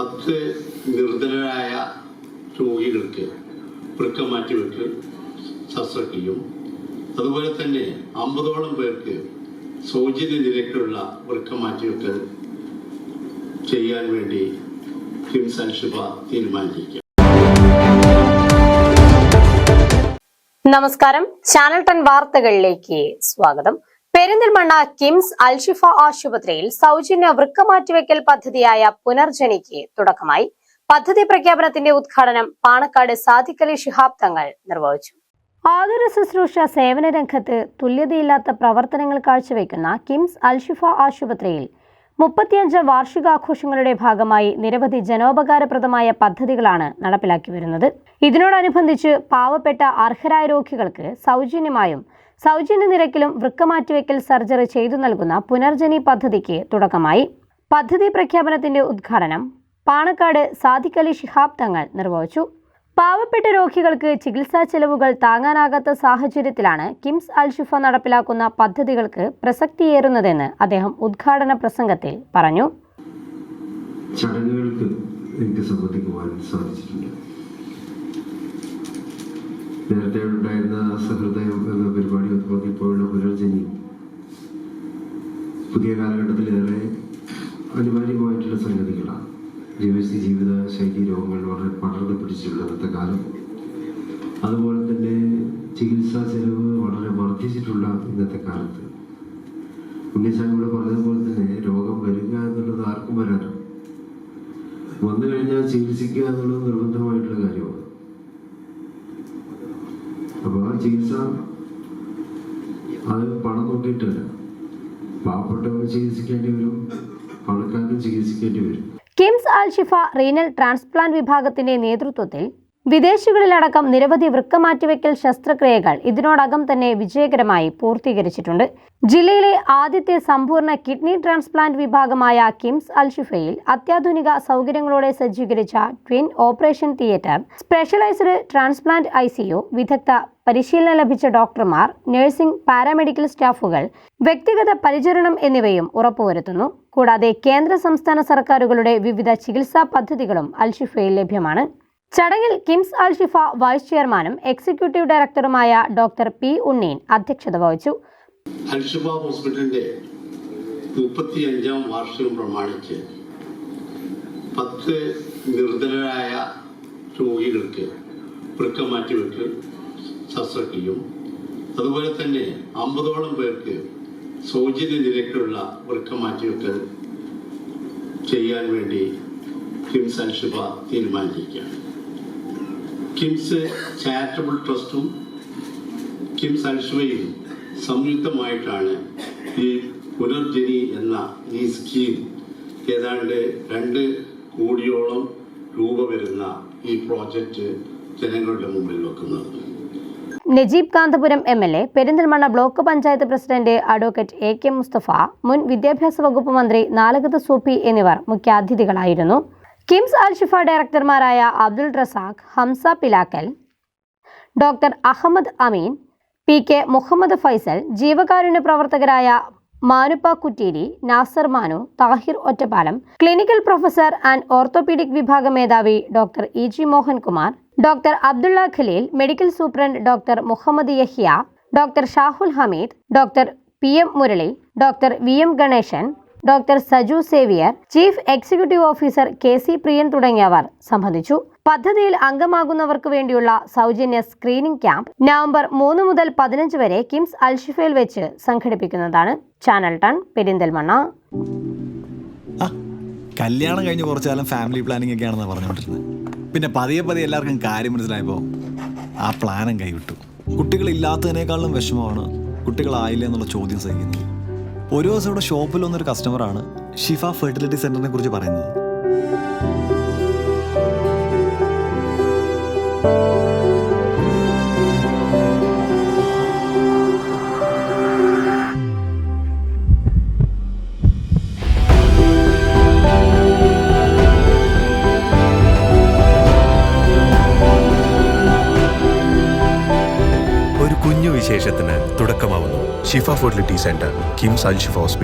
പത്ത് നിർധനരായ രോഗികൾക്ക് വൃക്കം മാറ്റിവെക്ക് ശസ്ത്രക്രിയയും. അതുപോലെ തന്നെ അമ്പതോളം പേർക്ക് സൗജന്യ നിരക്കിലുള്ള വൃക്കം മാറ്റിവെക്കൽ ചെയ്യാൻ വേണ്ടി കിംസ് ശുഭ തീരുമാനിച്ചിരിക്കുക നമസ്കാരം. ചാനൽ ടെൻ വാർത്തകളിലേക്ക് സ്വാഗതം. പെരിന്തൽമണ്ണ കിംസ് അൽഷിഫ ആശുപത്രിയിൽ സൗജന്യ വൃക്ക മാറ്റിവെക്കൽ പദ്ധതിയായ പുനർജനിക്ക് തുടക്കമായി. പദ്ധതി പ്രഖ്യാപനത്തിന്റെ ഉദ്ഘാടനം പാണക്കാട് സാദിഖലി ശിഹാബ് തങ്ങൾ നിർവഹിച്ചു. ആതുര ശുശ്രൂഷ സേവന രംഗത്ത് തുല്യതയില്ലാത്ത പ്രവർത്തനങ്ങൾ കാഴ്ചവെക്കുന്ന കിംസ് അൽഷിഫ ആശുപത്രിയിൽ മുപ്പത്തിയഞ്ച് വാർഷികാഘോഷങ്ങളുടെ ഭാഗമായി നിരവധി ജനോപകാരപ്രദമായ പദ്ധതികളാണ് നടപ്പിലാക്കി വരുന്നത്. ഇതിനോടനുബന്ധിച്ച് പാവപ്പെട്ട അർഹരായ രോഗികൾക്ക് സൗജന്യമായും സൗജന്യ നിരക്കിലും വൃക്ക മാറ്റിവെക്കൽ സർജറി ചെയ്തു നൽകുന്ന പുനർജനി പദ്ധതിക്ക് തുടക്കമായി. പദ്ധതി പ്രഖ്യാപനത്തിന്റെ ഉദ്ഘാടനം പാണക്കാട് സാദിഖലി ശിഹാബ് തങ്ങൾ നിർവഹിച്ചു. പാവപ്പെട്ട രോഗികൾക്ക് ചികിത്സാ ചെലവുകൾ താങ്ങാനാകാത്ത സാഹചര്യത്തിലാണ് കിംസ് അൽഷിഫ നടപ്പിലാക്കുന്ന പദ്ധതികൾക്ക് പ്രസക്തിയേറുന്നതെന്ന് അദ്ദേഹം ഉദ്ഘാടന പ്രസംഗത്തിൽ പറഞ്ഞു. ചടങ്ങുകൾക്ക് എനിക്ക് സംബന്ധിക്കുവാൻ സാധിച്ചിട്ടുണ്ട്. നേരത്തെ ഉണ്ടായിരുന്ന സഹൃദയം എന്ന പരിപാടി അതുപോലെ ഇപ്പോഴുള്ള പുനർജനി പുതിയ കാലഘട്ടത്തിലേറെ അനിവാര്യമായിട്ടുള്ള സംഗതികളാണ്. ജീവിത ജീവിത ശൈലി രോഗങ്ങൾ വളരെ പടർന്നു പിടിച്ചിട്ടുള്ള ഇന്നത്തെ കാലം. അതുപോലെ തന്നെ ചികിത്സാ ചെലവ് വളരെ വർദ്ധിച്ചിട്ടുള്ള ഇന്നത്തെ കാലത്ത്. ഉണ്ണിസാഹിബിടെ പറഞ്ഞതുപോലെ തന്നെ രോഗം വരിക എന്നുള്ളത് ആർക്കും വരാനാണ് വന്നു കഴിഞ്ഞാൽ ചികിത്സിക്കുക എന്നുള്ളത് നിർബന്ധമായിട്ടുള്ള അപ്പോൾ ആ ചികിത്സ അത് പണം നോക്കിയിട്ടല്ല പാവപ്പെട്ടവർ ചികിത്സിക്കേണ്ടി വരും പണക്കാരനും ചികിത്സിക്കേണ്ടി വരും. KIMS Al Shifa renal transplant വിഭാഗത്തിന്റെ നേതൃത്വത്തിൽ വിദേശികളിലടക്കം നിരവധി വൃക്ക മാറ്റിവെക്കൽ ശസ്ത്രക്രിയകൾ ഇതിനോടകം തന്നെ വിജയകരമായി പൂർത്തീകരിച്ചിട്ടുണ്ട്. ജില്ലയിലെ ആദ്യത്തെ സമ്പൂർണ കിഡ്നി ട്രാൻസ്പ്ലാന്റ് വിഭാഗമായ കിംസ് അൽഷിഫയിൽ അത്യാധുനിക സൗകര്യങ്ങളോടെ സജ്ജീകരിച്ച twin operation theatre specialised transplant I വിദഗ്ധ പരിശീലനം ലഭിച്ച ഡോക്ടർമാർ നഴ്സിംഗ് പാരാമെഡിക്കൽ സ്റ്റാഫുകൾ വ്യക്തിഗത പരിചരണം എന്നിവയും ഉറപ്പുവരുത്തുന്നു. കൂടാതെ കേന്ദ്ര സംസ്ഥാന സർക്കാരുകളുടെ വിവിധ ചികിത്സാ പദ്ധതികളും അൽഷിഫയിൽ ലഭ്യമാണ്. ചടങ്ങിൽ കിംസ് അൽ ഷിഫ വൈസ് ചെയർമാനും എക്സിക്യൂട്ടീവ് ഡയറക്ടറുമായ ഡോക്ടർ പി ഉണ്ണീൻ അധ്യക്ഷത വഹിച്ചു. അൽഷിഫ ഹോസ്പിറ്റലിന്റെ മുപ്പത്തി അഞ്ചാം വാർഷികം പ്രമാണിച്ച് പത്ത് നിർദ്ധനരായ രോഗികൾക്ക് വൃക്ക മാറ്റിവെക്ക് ശസ്ത്രക്രിയയും അതുപോലെ തന്നെ അമ്പതോളം പേർക്ക് സൗജന്യ നിരക്കിലുള്ള വൃക്ക മാറ്റിവെക്കൽ ചെയ്യാൻ വേണ്ടി കിംസ് അൽഷിഫ തീരുമാനിച്ചിരിക്കുകയാണ്. കിംസ് ചാരിറ്റബിൾ ട്രസ്റ്റും കിംസ് അൽഷിഫയും സംയുക്തമായിട്ടാണ് ഈ പുനർജനി എന്ന ഈ സ്കീം ഏതാണ്ട് രണ്ട് കോടിയോളം രൂപ വരുന്ന ഈ പ്രോജക്റ്റ് ജനങ്ങളുടെ മുമ്പിൽ വെക്കുന്നത്. Najeeb Kanthapuram M L A Perinthalmanna block panchayat president advocate A K Mustafa മുൻ വിദ്യാഭ്യാസ വകുപ്പ് മന്ത്രി നാലകത്ത് സൂപ്പി എന്നിവർ മുഖ്യാതിഥികളായിരുന്നു. KIMS Al Shifa ഡയറക്ടർമാരായ Abdul Razak Hamza Pilakkal doctor Ahammed Ameen P K Muhammed Faisal ജീവകാരുണ്യ പ്രവർത്തകരായ Manuppa Kutteeri Nasar Manu Thahir Ottappalam clinical professor and orthopaedic വിഭാഗ മേധാവി doctor E G Mohankumar doctor Abdulla Khaleel medical superintendent doctor Muhammed Yahiya doctor Shahul Hameed doctor P M Murali doctor V M Ganesan doctor Saju Xavier chief executive officer K C Priyan തുടങ്ങിയവർ സംബന്ധിച്ചു. പദ്ധതിയിൽ അംഗമാകുന്നവർക്ക് വേണ്ടിയുള്ള സൗജന്യ screening camp November മൂന്ന് മുതൽ പതിനഞ്ച് വരെ കിംസ് അൽഷിഫയിൽ വെച്ച് സംഘടിപ്പിക്കുന്നതാണ്. Channel ton Perinthalmanna. കല്യാണം കഴിഞ്ഞ് കുറച്ചു കാലം ഫാമിലി ഒക്കെ ആണെന്ന് പറഞ്ഞുകൊണ്ടിരുന്നത് പിന്നെ പതിയെ പതിയെ എല്ലാവർക്കും കാര്യം മനസ്സിലായപ്പോൾ ആ പ്ലാനും കൈവിട്ടു. കുട്ടികളില്ലാത്തതിനേക്കാളും വിഷമമാണ് കുട്ടികളായില്ല എന്നുള്ള ചോദ്യം സഹിക്കുന്നത് ഒരു ദിവസം ഇവിടെ ഷോപ്പിൽ വന്നൊരു കസ്റ്റമറാണ് ഷിഫ ഫെർട്ടിലിറ്റി സെന്ററിനെ കുറിച്ച് പറയുന്നത്. ഒരു കുഞ്ഞു വിശേഷത്തിന് തുടക്കമാവുന്നു. Shifa fertility centre KIMS Al Shifa hospital.